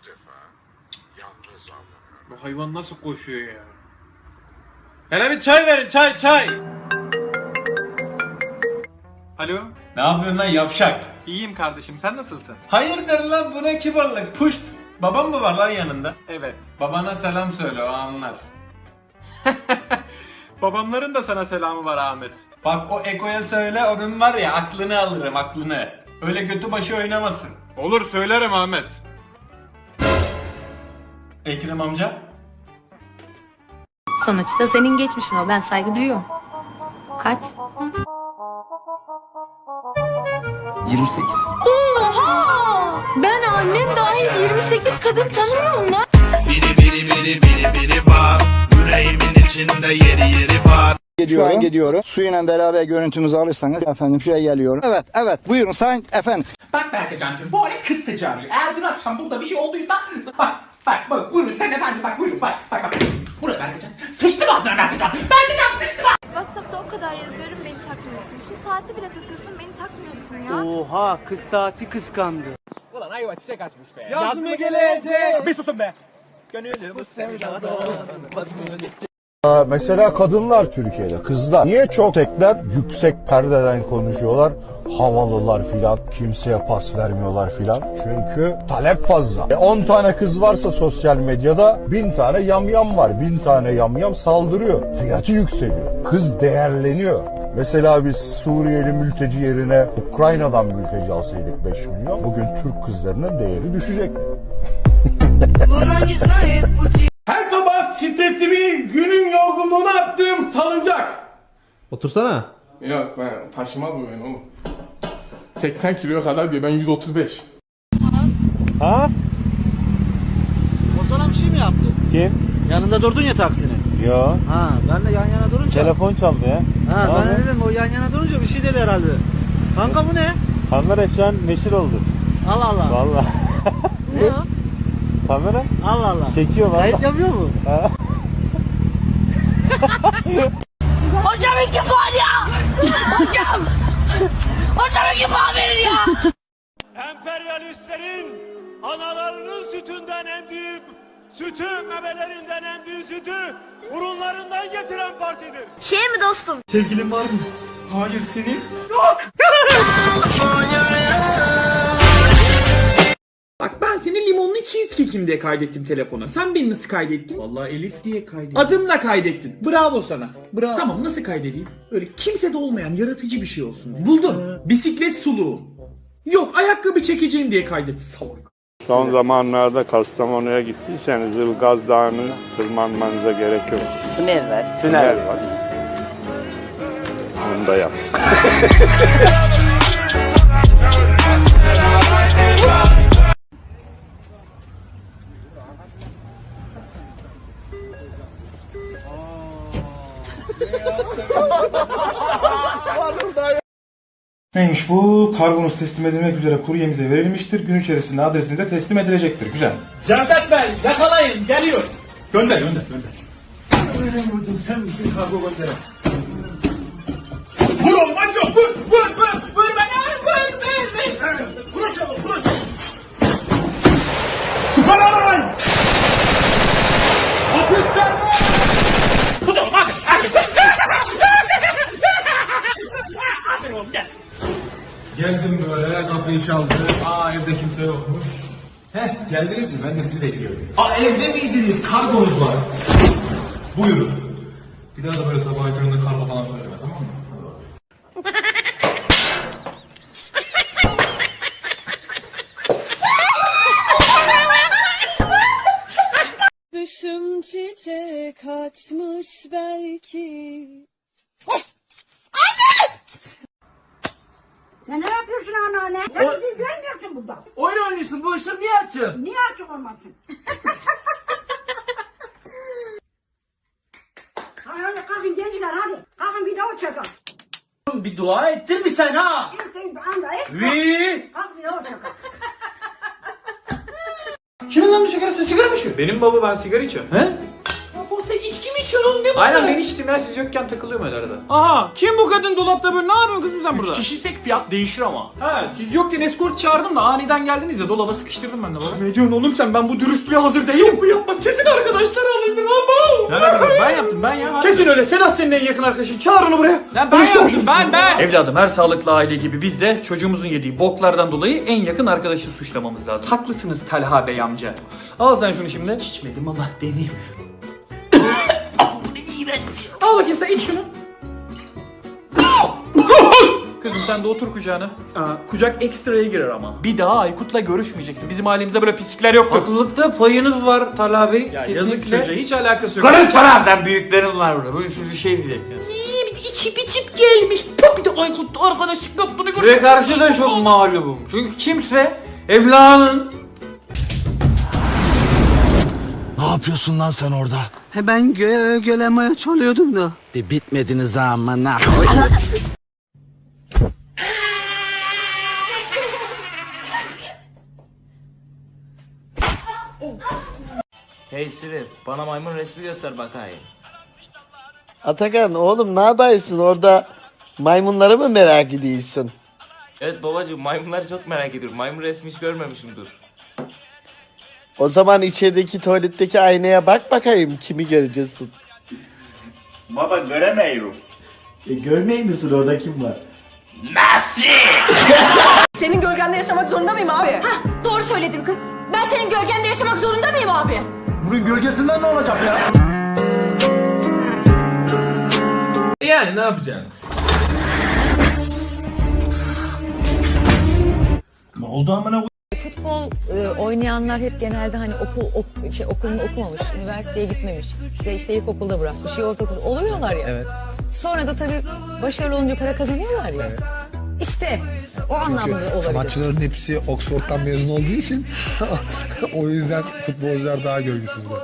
bu defa yalnız avlanıyor. Bu hayvan nasıl koşuyor ya? Hele bir çay verin çay çay. Alo. Ne yapıyorsun lan yavşak? İyiyim kardeşim sen nasılsın? Hayırdır lan bu ne kibarlık? Puşt. Babam mı var lan yanında? Evet. Babana selam söyle o anlar. Babamların da sana selamı var Ahmet. Bak o Eko'ya söyle onun var ya aklını alırım aklını. Öyle götü başı oynamasın. Olur söylerim Ahmet. Ekrem amca. Sonuçta senin geçmişin o. Ben saygı duyuyorum. Kaç? 28. Oha! Ben annem dahil 28 kadın tanımıyorum lan. Biri biri biri biri biri var Yüreğimin içinde yeri yeri var Şu an gidiyorum. Suyla beraber görüntümüzü alırsanız efendim şuraya geliyorum. Evet evet buyurun sayın efendim. Bak Berkecan'cığım bu alet kız sıcağılıyor. Eğer dün akşam burada bir şey olduysa bak bak bak buyurun sen efendim bak buyurun bak bak bak. Buraya Berkecan. Sıçtım ağzına Berkecan. Berkecan sıçtım WhatsApp'ta o kadar yazıyorum beni takmıyorsun. Şu saati bile takıyorsun beni takmıyorsun ya. Oha kız saati kıskandı. Mesela kadınlar Türkiye'de, kızlar. Niye çok tekler yüksek perdeden konuşuyorlar? Havalılar filan, kimseye pas vermiyorlar filan. Çünkü talep fazla. E 10 tane kız varsa sosyal medyada 1000 tane yamyam var. 1000 tane yamyam saldırıyor. Fiyatı yükseliyor. Kız değerleniyor. Mesela biz Suriyeli mülteci yerine Ukrayna'dan mülteci alsaydık 5 milyon, bugün Türk kızlarının değeri düşecek. Her sabah stresimi günün yorgunluğunu attığım salıncak. Otursana. Yok ben taşıma bu ben oğlum. 80 kiloya kadar diyor ben 135. O sana bir şey mi yaptı? Kim? Yanında durdun ya taksinin. Ya Ha ben de yan yana durunca. telefon çaldı ya. Ha ben dedim o yan yana durunca bir şey dedi herhalde. Kanka bu ne? Kamera şu an meşhur oldu. Allah Allah. Vallahi. Ne o? Kamera Allah Allah. çekiyor Kayıt yapıyor mu? Hocam iki puan ya! Hocam! Hocam puan verin ya! Emperyalistlerin analarının sütünden emdiği Sütü memelerinden emdiği sütü burunlarından getiren partidir. Şey mi dostum? Sevgilin var mı? Hayır senin. Bak cheesecake'im diye kaydettim telefona. Sen beni nasıl kaydettin? Vallahi Elif diye kaydettim. Adımla kaydettin. Bravo sana. Bravo. Tamam nasıl kaydedeyim? Öyle kimsede olmayan yaratıcı bir şey olsun. Buldum. Bisiklet suluğum. Yok ayakkabı çekeceğim diye kaydet salak. Son zamanlarda Kastamonu'ya gittiyseniz Ilgaz Dağı'nı tırmanmanıza gerek yok. Tünel var. Tünel var. Onu da yap. Neymiş bu? Kargonuz teslim edilmek üzere kuryemize verilmiştir. Gün içerisinde adresinize teslim edilecektir. Güzel. Cevdet Bey yakalayın geliyor. Gönder gönder gönder. Vur oğlum hadi yok vur vur vur vur beni vur vur vur. Vur şunu vur. Süper lan. Hapisten mi? Vur oğlum hadi hadi. Hadi oğlum gel. Geldim böyle kapıyı çaldı. Aa evde kimse yokmuş. Heh geldiniz mi? Ben de sizi bekliyorum. Aa evde miydiniz? Kargonuz var. Buyurun. Bir daha da böyle sabah köründe kargo falan söyleme tamam mı? Dışım çiçek açmış belki. Sen ne yapıyorsun anneanne? Sen bizi görmüyorsun burada. Oyun oynuyorsun bu ışığı niye açın? Niye açık olmasın? hadi hadi kalkın gençler hadi. Kalkın bir daha çekin. Bir dua ettir mi sen ha? İlk bir anda et. Vi. Kalk bir daha çekin. Kimin lan bu sigarası sigara mı içiyor? Benim baba ben sigara içiyorum. He? İçiyorsun? ne bu? Aynen ben içtim ya siz yokken takılıyorum öyle arada. Aha kim bu kadın dolapta böyle ne yapıyorsun kızım sen burada? Üç kişiysek fiyat değişir ama. Ha siz yokken eskort çağırdım da aniden geldiniz ya dolaba sıkıştırdım ben de baba. Ne diyorsun oğlum sen ben bu dürüstlüğe hazır değilim. Bu yapmaz kesin arkadaşlar alıştım ama. ben yaptım ben ya. Kesin öyle Sedat senin en yakın arkadaşın çağır onu buraya. Lan ben yaptım ben ben. Evladım her sağlıklı aile gibi biz de çocuğumuzun yediği boklardan dolayı en yakın arkadaşı suçlamamız lazım. Haklısınız Talha Bey amca. Al sen şunu şimdi. İçmedim ama deneyim. Al bakayım sen iç şunu. Kızım sen de otur kucağına. Aa, kucak ekstraya girer ama. Bir daha Aykut'la görüşmeyeceksin. Bizim ailemizde böyle pislikler yok. Haklılıkta payınız var Talha Bey. Ya yazık çocuğa hiç alakası yok. Karışma lan sen büyüklerin var burada. Bu bir şey diyeceksiniz. İçip içip gelmiş. Pah, Bir de Aykut arkadaşlık yaptığını gör. Ve karşı da çok mağlubum. Çünkü kimse evladının yapıyorsun lan sen orada? He ben göğe gölemeye çalıyordum da. Bir bitmediniz amına. Hey Siri bana maymun resmi göster bakayım. Atakan oğlum ne yapıyorsun orada maymunları mı merak ediyorsun? Evet babacığım maymunları çok merak ediyorum. Maymun resmi hiç görmemişimdir. O zaman içerideki tuvaletteki aynaya bak bakayım kimi göreceksin. Baba göremiyorum. E görmeyeyim misin orada kim var? Senin gölgende yaşamak zorunda mıyım abi? Hah doğru söyledin kız. Ben senin gölgende yaşamak zorunda mıyım abi? Bunun gölgesinden ne olacak ya? Yani ne yapacaksınız? Futbol e, oynayanlar hep genelde hani okul ok, şey, okulunu okumamış, üniversiteye gitmemiş ve işte ilkokulda bırakmış, ya ortaokulda oluyorlar ya. Evet. Sonra da tabii başarılı olunca para kazanıyorlar ya. İşte o anlamda olabilir. Sanatçıların hepsi Oxford'dan mezun olduğu için o yüzden futbolcular daha görgüsüzler.